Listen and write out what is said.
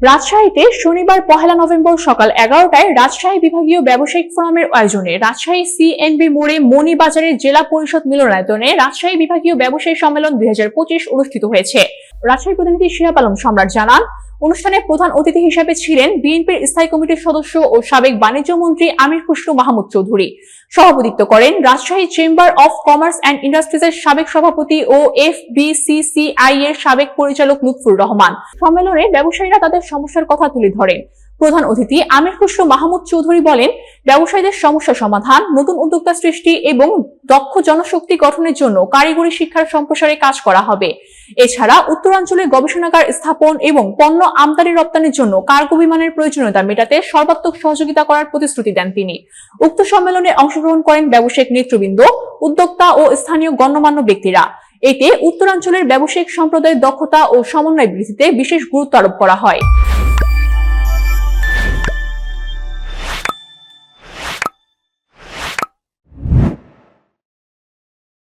রাজশাহীতে শনিবার পহেলা নভেম্বর সকাল এগারোটায় রাজশাহী বিভাগীয় ব্যবসায়িক ফোরামের আয়োজনে রাজশাহী সিএনবি মোড়ে মণিবাজারের জেলা পরিষদ মিলনায়তনে রাজশাহী বিভাগীয় ব্যবসায়ী সম্মেলন দুই হাজার পঁচিশ অনুষ্ঠিত হয়েছে। রাজশাহী প্রতিনিধি শিহাব আলম সম্রাট জানান, অনুষ্ঠানে প্রধান অতিথি হিসেবে ছিলেন বিএনপির স্থায়ী কমিটির সদস্য ও সাবেক বাণিজ্য মন্ত্রী আমির খুশরু মাহমুদ চৌধুরী। সভাপতিত্ব করেন Rajshahi chamber of commerce and ইন্ডাস্ট্রিজের সাবেক সভাপতি ও এফ বিসিসিআই এর সাবেক পরিচালক লুৎফুর রহমান। সম্মেলনে ব্যবসায়ীরা তাদের সমস্যার কথা তুলে ধরেন। প্রধান অতিথি আমির খুসরু মাহমুদ চৌধুরী বলেন, ব্যবসায়ীদের সমস্যা সমাধান, নতুন উদ্যোক্তা সৃষ্টি এবং দক্ষ জনশক্তি গঠনের জন্য কারিগরি শিক্ষার সম্প্রসারে কাজ করা হবে। এছাড়া উত্তরাঞ্চলে গবেষণাগার স্থাপন এবং পণ্য আমদানি রপ্তানির জন্য কার্গো বিমানের প্রয়োজনীয়তা মেটাতে সর্বাত্মক সহযোগিতা করার প্রতিশ্রুতি দেন তিনি। উক্ত সম্মেলনে অংশগ্রহণ করেন ব্যবসায়িক নেতৃবৃন্দ, উদ্যোক্তা ও স্থানীয় গণ্যমান্য ব্যক্তিরা। এতে উত্তরাঞ্চলের ব্যবসায়িক সম্প্রদায়ের দক্ষতা ও সমন্বয় বৃদ্ধিতে বিশেষ গুরুত্ব আরোপ করা হয়।